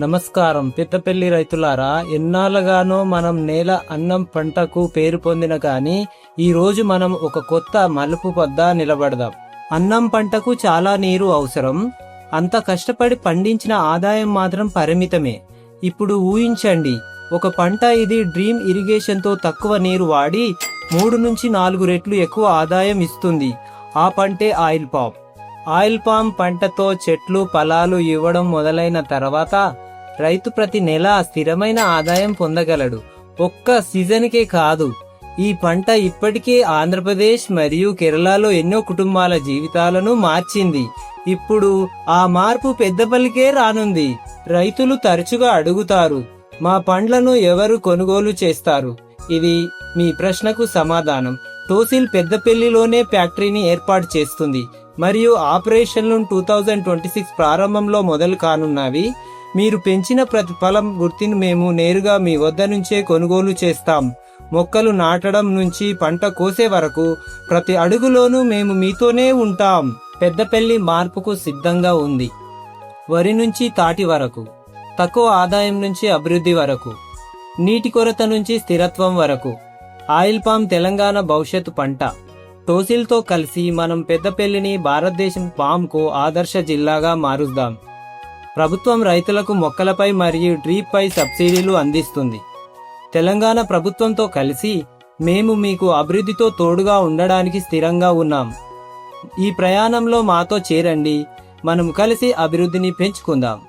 నమస్కారం. పెద్దపల్లి రైతులారా ఎన్నాళ్ళగానో మనం నేల అన్నం పంటకు పేరు పొందిన కానీ ఈరోజు మనం ఒక కొత్త మలుపు వద్ద నిలబడదాం. అన్నం పంటకు చాలా నీరు అవసరం. అంత కష్టపడి పండించిన ఆదాయం మాత్రం పరిమితమే. ఇప్పుడు ఊహించండి ఒక పంట ఇది డ్రీమ్ ఇరిగేషన్తో తక్కువ నీరు వాడి మూడు నుంచి నాలుగు రెట్లు ఎక్కువ ఆదాయం ఇస్తుంది. ఆ పంటే ఆయిల్ పామ్. ఆయిల్ పామ్ పంటతో చెట్లు ఫలాలు ఇవ్వడం మొదలైన తర్వాత రైతు ప్రతి నెల స్థిరమైన ఆదాయం పొందగలడు. ఒక్క సీజన్కే కాదు. ఈ పంట ఇప్పటికే ఆంధ్రప్రదేశ్ మరియు కేరళలో ఎన్నో కుటుంబాల జీవితాలను మార్చింది. ఇప్పుడు ఆ మార్పు పెద్దపల్లికే రానుంది. రైతులు తరచుగా అడుగుతారు మా పండ్లను ఎవరు కొనుగోలు చేస్తారు? ఇది మీ ప్రశ్నకు సమాధానం. టోసిల్ పెద్దపల్లిలోనే ఫ్యాక్టరీని ఏర్పాటు చేస్తుంది. మరియు ఆపరేషన్లు టూ థౌజండ్ ట్వంటీ సిక్స్ ప్రారంభంలో మొదలు కానున్నవి మీరు పెంచిన ప్రతిఫలం గుర్తిని మేము నేరుగా మీ వద్ద నుంచే కొనుగోలు చేస్తాం. మొక్కలు నాటడం నుంచి పంట కోసే వరకు ప్రతి అడుగులోనూ మేము మీతోనే ఉంటాం. పెద్దపల్లి మార్పుకు సిద్ధంగా ఉంది. వరి నుంచి తాటి వరకు తక్కువ ఆదాయం నుంచి అభివృద్ధి వరకు నీటి కొరత నుంచి స్థిరత్వం వరకు ఆయిల్ పామ్ తెలంగాణ భవిష్యత్ పంట. టోసిల్తో కలిసి మనం పెద్దపల్లిని భారతదేశం పామ్కు ఆదర్శ జిల్లాగా మారుద్దాం. ప్రభుత్వం రైతులకు మొక్కలపై మరియు డ్రీప్పై సబ్సిడీలు అందిస్తుంది. తెలంగాణ ప్రభుత్వంతో కలిసి మేము మీకు అభివృద్ధితో తోడుగా ఉండడానికి స్థిరంగా ఉన్నాం. ఈ ప్రయాణంలో మాతో చేరండి. మనం కలిసి అభివృద్ధిని పెంచుకుందాం.